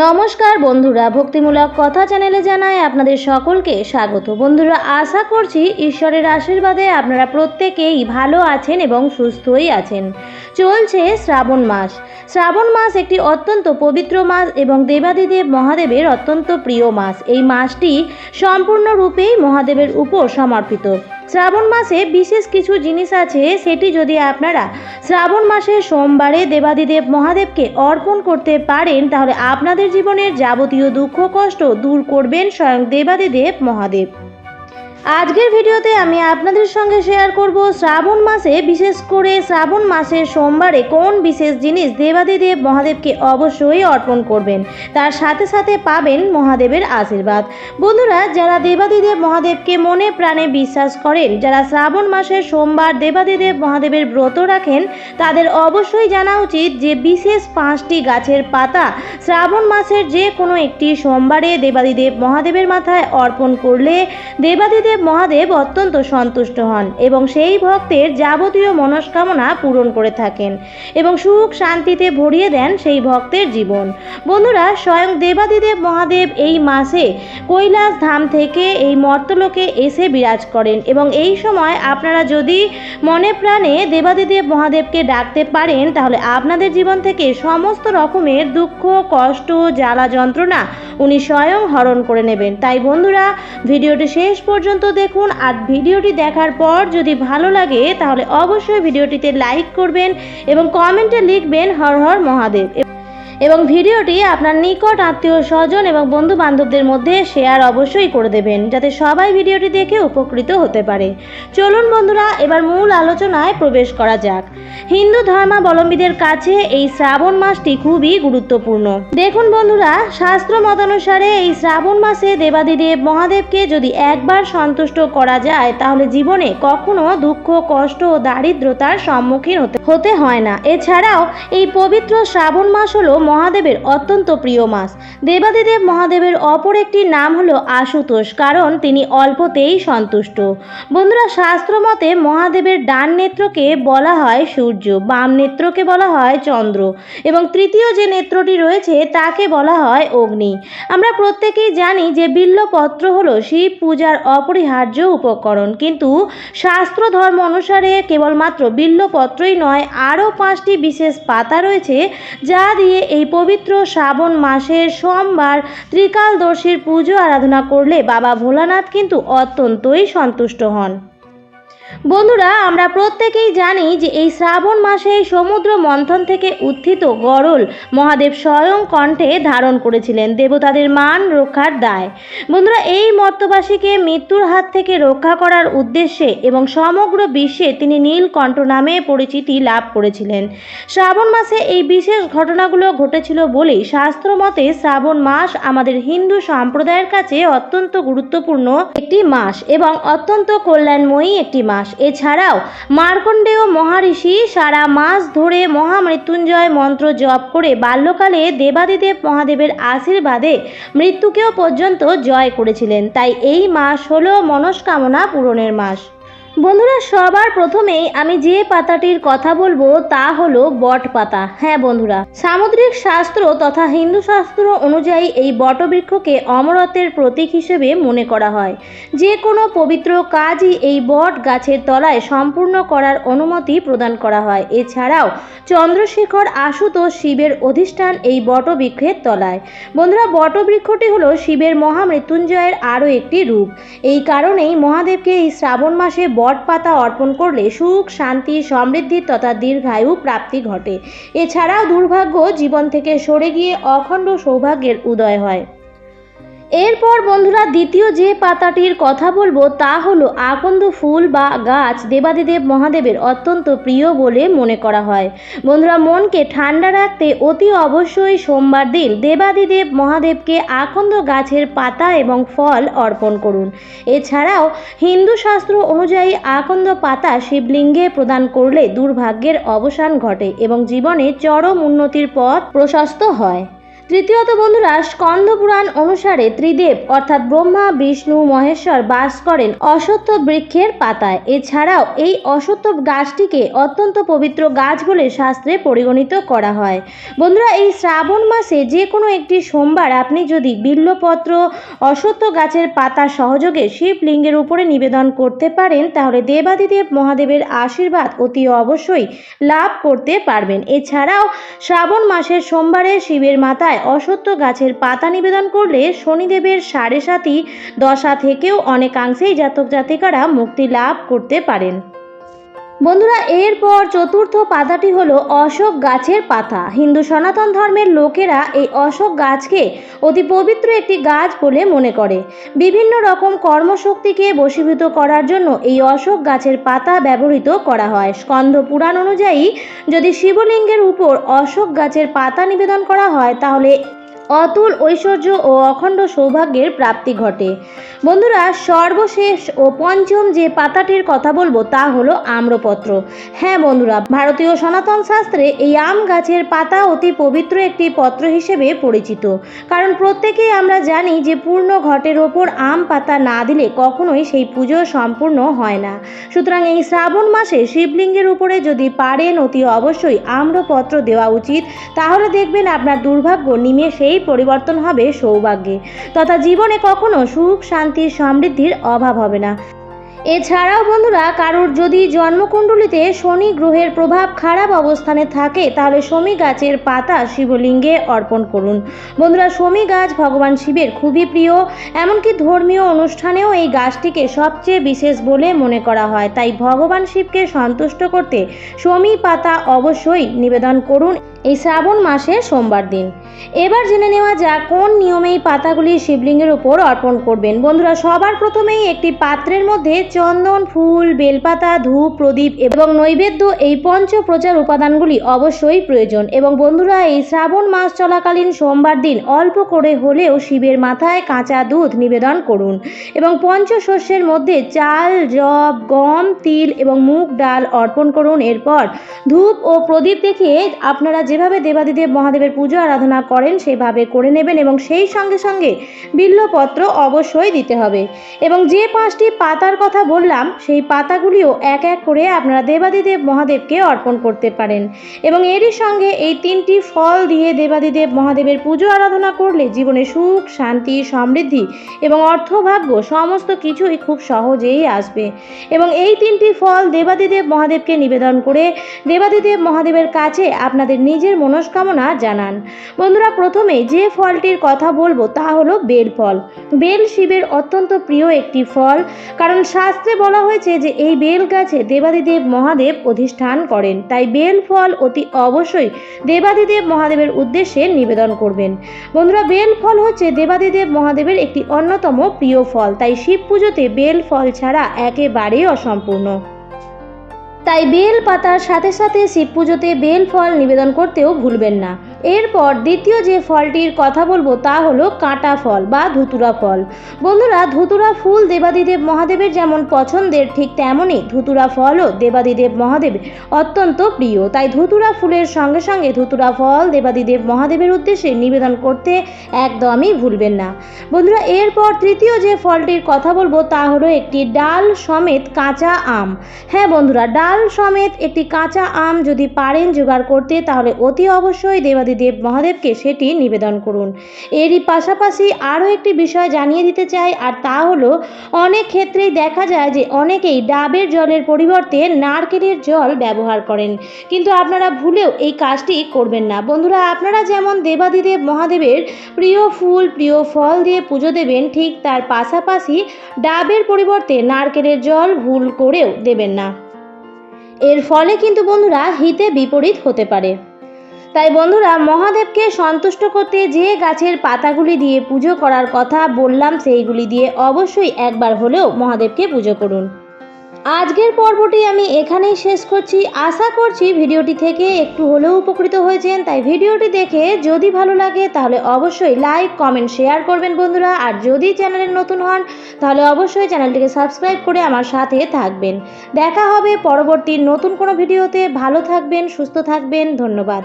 নমস্কার বন্ধুরা, ভক্তিমূলক কথা চ্যানেলে জানাই আপনাদের সকলকে স্বাগত। বন্ধুরা, আশা করছি ঈশ্বরের আশীর্বাদে আপনারা প্রত্যেকেই ভালো আছেন এবং সুস্থই আছেন। চলছে শ্রাবণ মাস। শ্রাবণ মাস একটি অত্যন্ত পবিত্র মাস এবং দেবাদিদেব মহাদেবের অত্যন্ত প্রিয় মাস। এই মাসটি সম্পূর্ণরূপেই মহাদেবের উপর সমর্পিত। শ্রাবণ মাসে বিশেষ কিছু জিনিস আছে, সেটি যদি আপনারা শ্রাবণ মাসে সোমবারে দেবাদিদেব মহাদেবকে অর্পণ করতে পারেন, তাহলে আপনাদের জীবনের যাবতীয় দুঃখ কষ্ট দূর করবেন স্বয়ং দেবাদিদেব মহাদেব। আজকের ভিডিওতে আমি আপনাদের সঙ্গে শেয়ার করব শ্রাবণ মাসে, বিশেষ করে শ্রাবণ মাসের সোমবারে কোন বিশেষ জিনিস দেবাদিদেব মহাদেবকে অবশ্যই অর্পণ করবেন। তার সাথে সাথে পাবেন মহাদেবের আশীর্বাদ। বন্ধুরা, যারা দেবাদিদেব মহাদেবকে মনে প্রাণে বিশ্বাস করেন, যারা শ্রাবণ মাসের সোমবার দেবাদিদেব মহাদেবের ব্রত রাখেন, তাদের অবশ্যই জানা উচিত যে বিশেষ পাঁচটি গাছের পাতা শ্রাবণ মাসের যে কোনো একটি সোমবারে দেবাদিদেব মহাদেবের মাথায় অর্পণ করলে দেবাদিদেব মহাদেব অত্যন্ত সন্তুষ্ট হন এবং সেই ভক্তের যাবতীয় মনস্কামনা পূরণ করে থাকেন এবং সুখ শান্তিতে ভরিয়ে দেন সেই ভক্তের জীবন। বন্ধুরা, স্বয়ং দেবাদিদেব মহাদেব এই মাসে কৈলাস ধাম থেকে এই মর্তলোকে এসে বিরাজ করেন এবং এই সময় আপনারা যদি মনে প্রাণে দেবাদিদেব মহাদেবকে ডাকতে পারেন, তাহলে আপনাদের জীবন থেকে সমস্ত রকমের দুঃখ, কষ্ট, জ্বালা যন্ত্রণা উনি স্বয়ং হরণ করে নেবেন। তাই বন্ধুরা, ভিডিওটি শেষ পর্যন্ত দেখুন আর ভিডিওটি দেখার পর যদি ভালো লাগে তাহলে অবশ্যই ভিডিওটিতে লাইক করবেন এবং কমেন্টে লিখবেন হর হর মহাদেব। এবং ভিডিওটি আপনার নিকট আত্মীয় স্বজন এবং বন্ধু বান্ধবদের মধ্যে শেয়ার অবশ্যই করে দেবেন, যাতে সবাই ভিডিওটি দেখে উপকৃত হতে পারে। চলুন বন্ধুরা, এবার মূল আলোচনায় প্রবেশ করা যাক। হিন্দু ধর্মাবলম্বীদের কাছে এই শ্রাবণ মাসটি খুবই গুরুত্বপূর্ণ। দেখুন বন্ধুরা, শাস্ত্র মতানুসারে এই শ্রাবণ মাসে দেবাদিদেব মহাদেবকে যদি একবার সন্তুষ্ট করা যায়, তাহলে জীবনে কখনো দুঃখ, কষ্ট ও দারিদ্রতার সম্মুখীন হতে হতে হয় না। এছাড়াও এই পবিত্র শ্রাবণ মাস হলো মহাদেবের অত্যন্ত প্রিয় মাস দেবাদিদেব মহাদেবের অপর একটি নাম হলো আশুতোষ, কারণ তিনি অল্পতেই সন্তুষ্ট। বন্ধুরা শাস্ত্র মতে মহাদেবের ডান নেত্রকে বলা হয় সূর্য, বাম নেত্রকে বলা হয় চন্দ্র, এবং তৃতীয় যে নেত্রটি রয়েছে তাকে বলা হয় অগ্নি। আমরা প্রত্যেকেই জানি যে বিল্লপত্র হলো শিব পূজার অপরিহার্য উপকরণ, কিন্তু শাস্ত্র ধর্ম অনুসারে কেবলমাত্র বিল্লপত্রই নয়, আরও পাঁচটি বিশেষ পাতা রয়েছে যা দিয়ে এই পবিত্র শ্রাবণ মাসের সোমবার ত্রিকালদর্শীর পুজো আরাধনা করলে বাবা ভোলানাথ কিন্তু অত্যন্তই সন্তুষ্ট হন। বন্ধুরা, আমরা প্রত্যেকেই জানি যে এই শ্রাবণ মাসে সমুদ্র মন্থন থেকে উত্থিত গরল মহাদেব স্বয়ং কণ্ঠে ধারণ করেছিলেন দেবতাদের মান রক্ষার দায়। বন্ধুরা, এই মর্তবাসীকে মৃত্যুর হাত থেকে রক্ষা করার উদ্দেশ্যে এবং সমগ্র বিশ্বে তিনি নীলকণ্ঠ নামে পরিচিতি লাভ করেছিলেন। শ্রাবণ মাসে এই বিশেষ ঘটনাগুলো ঘটেছিল বলেই শাস্ত্র মতে শ্রাবণ মাস আমাদের হিন্দু সম্প্রদায়ের কাছে অত্যন্ত গুরুত্বপূর্ণ একটি মাস এবং অত্যন্ত কল্যাণময়ী একটি মাস। এছাড়াও মার্কণ্ডেয় মহারিষি সারা মাস ধরে মহামৃত্যুঞ্জয় মন্ত্র জপ করে বাল্যকালে দেবাদিদেব মহাদেবের আশীর্বাদে মৃত্যুকেও পর্যন্ত জয় করেছিলেন। তাই এই মাস হল মনস্কামনা পূরণের মাস। বন্ধুরা, সবার প্রথমেই আমি যে পাতাটির কথা বলব তা হলো বট পাতা। হ্যাঁ বন্ধুরা, সামুদ্রিক শাস্ত্র তথা হিন্দু শাস্ত্র অনুযায়ী এই বটবৃক্ষকে অমরত্বের প্রতীক হিসেবে মনে করা হয়। যে কোনো পবিত্র কাজই এই বট গাছের তলায় সম্পূর্ণ করার অনুমতি প্রদান করা হয়। এছাড়াও চন্দ্রশেখর আশুতোষ শিবের অধিষ্ঠান এই বটবৃক্ষের তলায়। বন্ধুরা, বটবৃক্ষটি হলো শিবের মহামৃত্যুঞ্জয়ের আরও একটি রূপ। এই কারণেই মহাদেবকে এই শ্রাবণ মাসে বট পাতা অর্পণ করলে সুখ, শান্তি, সমৃদ্ধি তথা দীর্ঘায়ু প্রাপ্তি ঘটে। এছাড়াও দুর্ভাগ্য জীবন থেকে সরে গিয়ে অখণ্ড সৌভাগ্যের উদয় হয়। এরপর বন্ধুরা দ্বিতীয় যে পাতাটির কথা বলব তা হলো আকন্দ ফুল বা গাছ দেবাদিদেব মহাদেবের অত্যন্ত প্রিয় বলে মনে করা হয়। বন্ধুরা মনকে ঠান্ডা রাখতে অতি অবশ্যই সোমবার দিন দেবাদিদেব মহাদেবকে আকন্দ গাছের পাতা এবং ফল অর্পণ করুন। এছাড়াও হিন্দু শাস্ত্র অনুযায়ী আকন্দ পাতা শিবলিঙ্গে প্রদান করলে দুর্ভাগ্যের অবসান ঘটে এবং জীবনে চরম উন্নতির পথ প্রশস্ত হয়। তৃতীয়ত বন্ধুরা, স্কন্দ পুরাণ অনুসারে ত্রিদেব অর্থাৎ ব্রহ্মা, বিষ্ণু, মহেশ্বর বাস করেন অশ্বত্থ বৃক্ষের পাতায়। এছাড়াও এই অশ্বত্থ গাছটিকে অত্যন্ত পবিত্র গাছ বলে শাস্ত্রে পরিগণিত করা হয়। বন্ধুরা, এই শ্রাবণ মাসে যে কোনো একটি সোমবার আপনি যদি বিল্লপত্র, অশ্বত্থ গাছের পাতা সহযোগে শিবলিঙ্গের উপরে নিবেদন করতে পারেন, তাহলে দেবাদিদেব মহাদেবের আশীর্বাদ অতি অবশ্যই লাভ করতে পারবেন। এছাড়াও শ্রাবণ মাসের সোমবারে শিবের মাথায় অশ্বত্থ গাছের পাতা নিবেদন করলে শনিদেবের সাড়ে সাতই দশা থেকেও অনেকাংশেই জাতক জাতিকারা মুক্তি লাভ করতে পারেন। বন্ধুরা, এরপর চতুর্থ পাতাটি হলো অশোক গাছের পাতা। হিন্দু সনাতন ধর্মের লোকেরা এই অশোক গাছকে অতি পবিত্র একটি গাছ বলে মনে করে। বিভিন্ন রকম কর্মশক্তিকে বশীভূত করার জন্য এই অশোক গাছের পাতা ব্যবহৃত করা হয়। স্কন্ধ পুরাণ অনুযায়ী যদি শিবলিঙ্গের উপর অশোক গাছের পাতা নিবেদন করা হয়, তাহলে অতুল ঐশ্বর্য ও অখণ্ড সৌভাগ্যের প্রাপ্তি ঘটে। বন্ধুরা, সর্বশেষ ও পঞ্চম যে পাতাটির কথা বলব তা হলো আম্রপত্র। হ্যাঁ বন্ধুরা, ভারতীয় সনাতন শাস্ত্রে এই আম গাছের পাতা অতি পবিত্র একটি পত্র হিসেবে পরিচিত। কারণ প্রত্যেকেই আমরা জানি যে পূর্ণ ঘটের ওপর আম পাতা না দিলে কখনোই সেই পুজো সম্পূর্ণ হয় না। সুতরাং এই শ্রাবণ মাসে শিবলিঙ্গের উপরে যদি পারেন অতি অবশ্যই আম্রপত্র দেওয়া উচিত। তাহলে দেখবেন আপনার দুর্ভাগ্য নিমেষেই পরিবর্তন হবে সৌভাগ্যে। তথা জীবনে কখনো সুখ, শান্তি, সমৃদ্ধির অভাব হবে না। এছাড়াও বন্ধুরা, কারোর যদি জন্মকুণ্ডলিতে শনি গ্রহের প্রভাব খারাপ অবস্থানে থাকে, তাহলে শমী গাছের পাতা শিবলিঙ্গে অর্পণ করুন। বন্ধুরা, শমী গাছ ভগবান শিবের খুবই প্রিয়। এমনকি ধর্মীয় অনুষ্ঠানেও এই গাছটিকে সবচেয়ে বিশেষ বলে মনে করা হয়। তাই ভগবান শিবকে সন্তুষ্ট করতে শমী পাতা অবশ্যই নিবেদন করুন। এই শ্রাবণ মাসের সোমবার দিন। এবার জেনে নেওয়া যাক কোন নিয়মে এই পাতাগুলি শিবলিঙ্গের উপর অর্পণ করবেন। বন্ধুরা, সবার প্রথমেই একটি পাত্রের মধ্যে চন্দন, ফুল, বেলপাতা, ধূপ, প্রদীপ এবং নৈবেদ্য এই পঞ্চ প্রচার উপাদানগুলি অবশ্যই প্রয়োজন এবং বন্ধুরা, এই শ্রাবণ মাস চলাকালীন সোমবার দিন অল্প করে হলেও শিবের মাথায় কাঁচা দুধ নিবেদন করুন এবং পঞ্চশস্যের মধ্যে চাল জব গম, তিল এবং মুগ ডাল অর্পণ করুন। এরপর ধূপ ও প্রদীপ দেখিয়ে আপনারা যেভাবে দেবাদিদেব মহাদেবের পুজো আরাধনা করেন, সেভাবে করে নেবেন এবং সেই সঙ্গে সঙ্গে বিল্লপত্র অবশ্যই দিতে হবে। এবং যে পাঁচটি পাতার কথা বললাম, সেই পাতাগুলিও এক এক করে আপনারা দেবাদিদেব মহাদেবকে অর্পণ করতে পারেন। এবং এরই সঙ্গে এই তিনটি ফল দিয়ে দেবাদিদেব মহাদেবের পুজো আরাধনা করলে জীবনে সুখ, শান্তি, সমৃদ্ধি এবং অর্থভাগ্য সমস্ত কিছুই খুব সহজেই আসবে। এবং এই তিনটি ফল দেবাদিদেব মহাদেবকে নিবেদন করে দেবাদিদেব মহাদেবের কাছে আপনাদের নিজের মনস্কামনা জানান। বন্ধুরা, প্রথমে যে ফলটির কথা বলব তা হলো বেল ফল। বেল শিবের অত্যন্ত প্রিয় একটি ফল, কারণ শাস্ত্রে বলা হয়েছে যে এই বেল গাছে দেবাদিদেব মহাদেব অধিষ্ঠান করেন। তাই বেল ফল অতি অবশ্যই দেবাদিদেব মহাদেবের উদ্দেশ্যে নিবেদন করবেন। বন্ধুরা, বেল ফল হচ্ছে দেবাদিদেব মহাদেবের একটি অন্যতম প্রিয় ফল। তাই শিব পুজোতে বেল ফল ছাড়া একেবারেই অসম্পূর্ণ। তাই বেল পাতার সাথে সাথে শিব পুজোতে বেল ফল নিবেদন করতেও ভুলবেন না। এরপর দ্বিতীয় যে ফলটির কথা বলব তা হলো কাঁটা ফল বা ধুতুরা ফল। বন্ধুরা, ধুতুরা ফুল দেবাদিদেব মহাদেবের যেমন পছন্দের, ঠিক তেমনই ধুতুরা ফলও দেবাদিদেব মহাদেব অত্যন্ত প্রিয়। তাই ধুতুরা ফুলের সঙ্গে সঙ্গে ধুতুরা ফল দেবাদিদেব মহাদেবের উদ্দেশ্যে নিবেদন করতে একদমই ভুলবেন না। বন্ধুরা, এরপর তৃতীয় যে ফলটির কথা বলব তা হলো একটি ডাল সমেত কাঁচা আম। হ্যাঁ বন্ধুরা, ডাল সমেত একটি কাঁচা আম যদি পারেন জোগাড় করতে, তাহলে অতি অবশ্যই দেবাদিদেব মহাদেবকে সেটি নিবেদন করুন। এরই পাশাপাশি আরও একটি বিষয় জানিয়ে দিতে চাই, আর তা হলো, অনেক ক্ষেত্রেই দেখা যায় যে অনেকেই ডাবের জলের পরিবর্তে নারকেলের জল ব্যবহার করেন। কিন্তু আপনারা ভুলেও এই কাজটি করবেন না। বন্ধুরা, আপনারা যেমন দেবাদিদেব মহাদেবের প্রিয় ফুল, প্রিয় ফল দিয়ে পুজো দেবেন, ঠিক তার পাশাপাশি ডাবের পরিবর্তে নারকেলের জল ভুল করেও দেবেন না। এর ফলে কিন্তু বন্ধুরা হিতে বিপরীত হতে পারে। তাই বন্ধুরা মহাদেবকে সন্তুষ্ট করতে যে গাছের পাতাগুলি দিয়ে পুজো করার কথা বললাম, সেইগুলি দিয়ে অবশ্যই একবার হলেও মহাদেবকে পুজো করুন। আজকের পর্বটি আমি এখানেই শেষ করছি। আশা করছি ভিডিওটি থেকে একটু হলেও উপকৃত হয়েছেন, তাই ভিডিওটি দেখে যদি ভালো লাগে তাহলে অবশ্যই লাইক, কমেন্ট, শেয়ার করবেন বন্ধুরা। আর যদি চ্যানেলে নতুন হন, তাহলে অবশ্যই চ্যানেলটিকে সাবস্ক্রাইব করে আমার সাথে থাকবেন। দেখা হবে পরবর্তী নতুন কোনো ভিডিওতে। ভালো থাকবেন, সুস্থ থাকবেন। ধন্যবাদ।